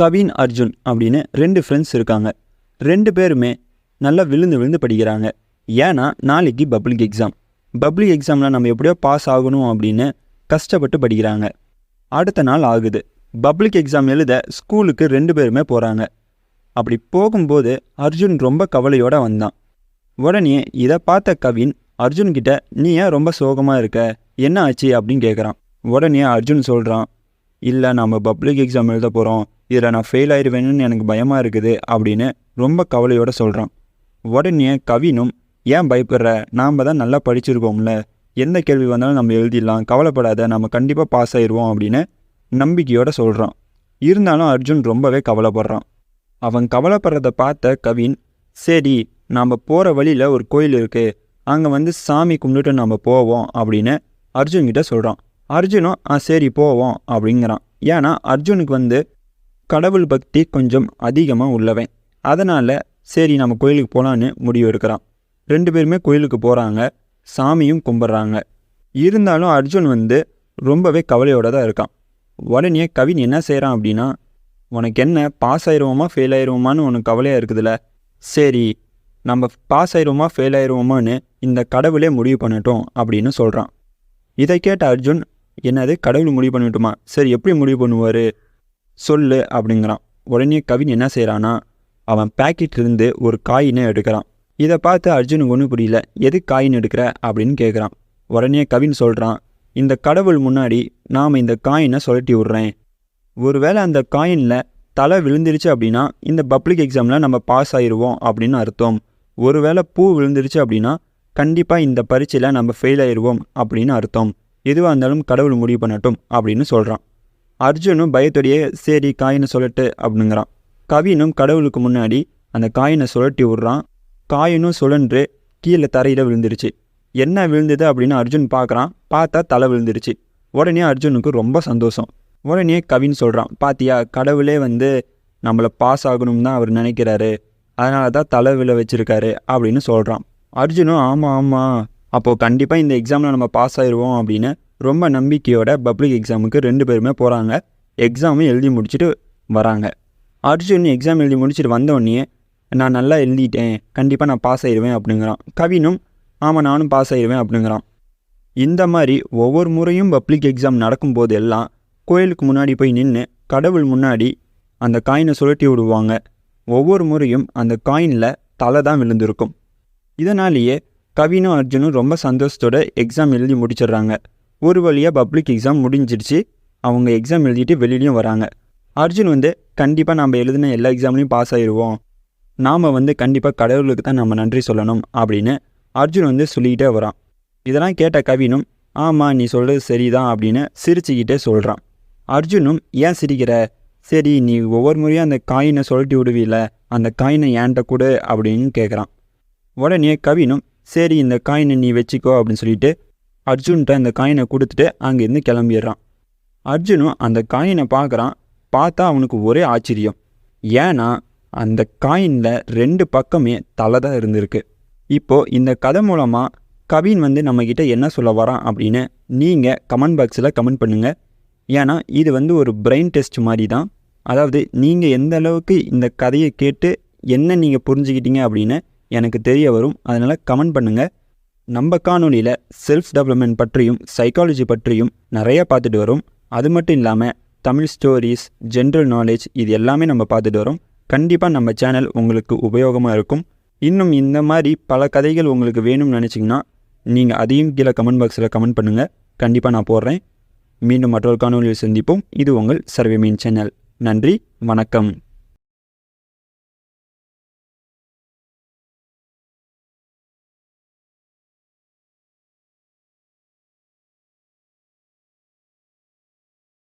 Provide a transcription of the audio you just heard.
கவின் அர்ஜுன் அப்படின்னு ரெண்டு ஃப்ரெண்ட்ஸ் இருக்காங்க. ரெண்டு பேருமே நல்லா விழுந்து விழுந்து படிக்கிறாங்க. ஏன்னா நாளைக்கு பப்ளிக் எக்ஸாம் பப்ளிக் எக்ஸாமில் நம்ம எப்படியோ பாஸ் ஆகணும் அப்படின்னு கஷ்டப்பட்டு படிக்கிறாங்க. அடுத்த நாள் ஆகுது. பப்ளிக் எக்ஸாம் எழுத ஸ்கூலுக்கு ரெண்டு பேருமே போகிறாங்க அப்படி போகும்போது அர்ஜுன் ரொம்ப கவலையோடு வந்தான். உடனே இதை பார்த்த கவின் அர்ஜுன் கிட்ட நீ ஏன் ரொம்ப சோகமாக இருக்க? என்ன ஆச்சு? அப்படின்னு கேட்குறான் உடனே அர்ஜுன் சொல்கிறான் இல்லை நம்ம பப்ளிக் எக்ஸாம் எழுத போகிறோம் இதில் நான் ஃபெயில் ஆயிடுவேன்னு எனக்கு பயமாக இருக்குது அப்படின்னு ரொம்ப கவலையோடு சொல்கிறான் உடனே கவினும் ஏன் பயப்படுற? நாம் தான் நல்லா படிச்சிருக்கோம்ல. எந்த கேள்வி வந்தாலும் நம்ம எழுதிடலாம். கவலைப்படாத நம்ம கண்டிப்பாக பாஸ் ஆயிடுவோம் அப்படின்னு நம்பிக்கையோடு சொல்கிறான் இருந்தாலும் அர்ஜுன் ரொம்பவே கவலைப்படுறான். அவன் கவலைப்படுறத பார்த்த கவின் சரி நாம் போகிற வழியில் ஒரு கோயில் இருக்குது அங்கே வந்து சாமி கும்பிட்டுட்டு நம்ம போவோம் அப்படின்னு அர்ஜுன் கிட்ட சொல்கிறான் அர்ஜுனும் ஆ சரி போவோம் அப்படிங்கிறான். ஏன்னா அர்ஜுனுக்கு வந்து கடவுள் பக்தி கொஞ்சம் அதிகமாக உள்ளவன். அதனால் சரி நம்ம கோயிலுக்கு போகலான்னு முடிவு எடுக்கிறான். ரெண்டு பேருமே கோயிலுக்கு போகிறாங்க சாமியும் கும்பிட்றாங்க. இருந்தாலும் அர்ஜுன் வந்து ரொம்பவே கவலையோடு தான் இருக்கான். உடனே கவின் என்ன செய்கிறான் அப்படின்னா உனக்கு என்ன பாஸ் ஆயிடுவோமா ஃபெயில் ஆயிடுவோமான்னு உனக்கு கவலையாக இருக்குதுல்ல? சரி நம்ம பாஸ் ஆயிடுவோமா ஃபெயில் ஆயிடுவோமான்னு இந்த கடவுளே முடிவு பண்ணட்டும் அப்படின்னு சொல்கிறான் இதை கேட்ட அர்ஜுன் என்னது? கடவுள் முடிவு பண்ணட்டுமா சரி எப்படி முடிவு பண்ணுவார்? சொல்லு அப்படிங்கிறான். உடனே கவின் என்ன செய்கிறான்னா அவன் இருந்து ஒரு காயினை எடுக்கிறான். இதை பார்த்து அர்ஜுனுக்கு ஒன்றும் புரியல. எது காயின் எடுக்கிற? அப்படின்னு கேட்குறான் உடனே கவின் சொல்கிறான் இந்த கடவுள் முன்னாடி நாம் இந்த காயினை சுழட்டி விட்றேன். ஒருவேளை அந்த காயினில் தலை விழுந்துருச்சு அப்படின்னா இந்த பப்ளிக் எக்ஸாமில் நம்ம பாஸ் ஆயிடுவோம் அப்படின்னு அர்த்தம். ஒருவேளை பூ விழுந்துருச்சு அப்படின்னா கண்டிப்பாக இந்த பரீட்சையில் நம்ம ஃபெயில் ஆயிடுவோம் அப்படின்னு அர்த்தம். எதுவாக இருந்தாலும் கடவுள் முடிவு பண்ணட்டும் அப்படின்னு சொல்கிறான் அர்ஜுனும் பயத்தோடையே சரி காயினை சொல்லட்டு அப்படிங்கிறான். கவினும் கடவுளுக்கு முன்னாடி அந்த காயினை சுழட்டி விட்றான். காயினும் சுழன்று கீழே தரையில் விழுந்துருச்சு. என்ன விழுந்தது? அப்படின்னு அர்ஜுன் பார்க்குறான். பார்த்தா தலை விழுந்துருச்சு. உடனே அர்ஜுனுக்கு ரொம்ப சந்தோஷம். உடனே கவின் சொல்கிறான் பாத்தியா கடவுளே வந்து நம்மளை பாஸ் ஆகணும் தான் அவர் நினைக்கிறாரு. அதனால தான் தலை விழ வச்சுருக்காரு அப்படின்னு சொல்கிறான் அர்ஜுனும் ஆமாம் ஆமாம் அப்போது கண்டிப்பாக இந்த எக்ஸாமில் நம்ம பாஸ் ஆயிடுவோம் அப்படின்னு ரொம்ப நம்பிக்கையோட பப்ளிக் எக்ஸாமுக்கு ரெண்டு பேருமே போகிறாங்க எக்ஸாமும் எழுதி முடிச்சுட்டு வராங்க. அர்ஜுன் எக்ஸாம் எழுதி முடிச்சுட்டு வந்தோடனே நான் நல்லா எழுதிட்டேன். கண்டிப்பாக நான் பாஸ் ஆயிடுவேன் அப்படிங்கிறான். கவினும் ஆமாம் நானும் பாஸ் ஆயிடுவேன் அப்படிங்கிறான். இந்த மாதிரி ஒவ்வொரு முறையும் பப்ளிக் எக்ஸாம் நடக்கும்போது எல்லாம் கோயிலுக்கு முன்னாடி போய் நின்று கடவுள் முன்னாடி அந்த காயினை சுழட்டி விடுவாங்க. ஒவ்வொரு முறையும் அந்த காயினில் தலை தான் விழுந்திருக்கும். இதனாலேயே கவினும் அர்ஜுனும் ரொம்ப சந்தோஷத்தோட எக்ஸாம் எழுதி முடிச்சிடுறாங்க. ஒரு வழியாக பப்ளிக் எக்ஸாம் முடிஞ்சிடுச்சு. அவங்க எக்ஸாம் எழுதிட்டு வெளியிலையும் வராங்க. அர்ஜுன் வந்து கண்டிப்பாக நம்ம எழுதின எல்லா எக்ஸாம்லையும் பாஸ் ஆயிடுவோம் நாம் வந்து கண்டிப்பாக கடவுளுக்கு தான் நம்ம நன்றி சொல்லணும் அப்படின்னு அர்ஜுன் வந்து சொல்லிக்கிட்டே வரான். இதெல்லாம் கேட்ட கவினும் ஆமாம் நீ சொல்கிறது சரிதான் அப்படின்னு சிரிச்சுக்கிட்டே சொல்கிறான் அர்ஜுனும் ஏன் சிரிக்கிற? சரி நீ ஒவ்வொரு முறையும் அந்த காயினை சொல்லட்டி விடுவீல அந்த காயினை ஏன்ட்ட கூட அப்படின்னு கேட்குறான் உடனே கவினும் சரி இந்த காயினை நீ வச்சுக்கோ அப்படின்னு சொல்லிட்டு அர்ஜுன்கிட்ட இந்த காயினை கொடுத்துட்டு அங்கேருந்து கிளம்பிடுறான். அர்ஜுனும் அந்த காயினை பார்க்குறான். பார்த்தா அவனுக்கு ஒரே ஆச்சரியம். ஏன்னா அந்த காயினில் ரெண்டு பக்கமே தலை தான் இருந்திருக்கு. இப்போது இந்த கதை மூலமாக கவின் வந்து நம்மக்கிட்ட என்ன சொல்ல வரான் அப்படின்னு நீங்கள் கமெண்ட் பாக்ஸில் கமெண்ட் பண்ணுங்கள் ஏன்னா இது வந்து ஒரு பிரெயின் டெஸ்ட் மாதிரி தான் அதாவது நீங்கள் எந்த அளவுக்கு இந்த கதையை கேட்டு என்ன நீங்கள் புரிஞ்சுக்கிட்டீங்க அப்படின்னு எனக்கு தெரிய வரும். அதனால் கமெண்ட் பண்ணுங்கள் நம்ம காணொலியில் செல்ஃப் டெவலப்மெண்ட் பற்றியும் சைக்காலஜி பற்றியும் நிறையா பார்த்துட்டு வரோம். அது மட்டும் இல்லாமல் தமிழ் ஸ்டோரிஸ் ஜென்ரல் நாலேஜ் இது எல்லாமே நம்ம பார்த்துட்டு வரோம். கண்டிப்பாக நம்ம சேனல் உங்களுக்கு உபயோகமாக இருக்கும். இன்னும் இந்த மாதிரி பல கதைகள் உங்களுக்கு வேணும்னு நினச்சிங்கன்னா நீங்கள் அதையும் கீழே கமெண்ட் பாக்ஸில் கமெண்ட் பண்ணுங்கள் கண்டிப்பாக நான் போடுறேன். மீண்டும் மற்றொரு காணொலியில் சந்திப்போம். இது உங்கள் சர்வே மீன் சேனல் நன்றி வணக்கம்.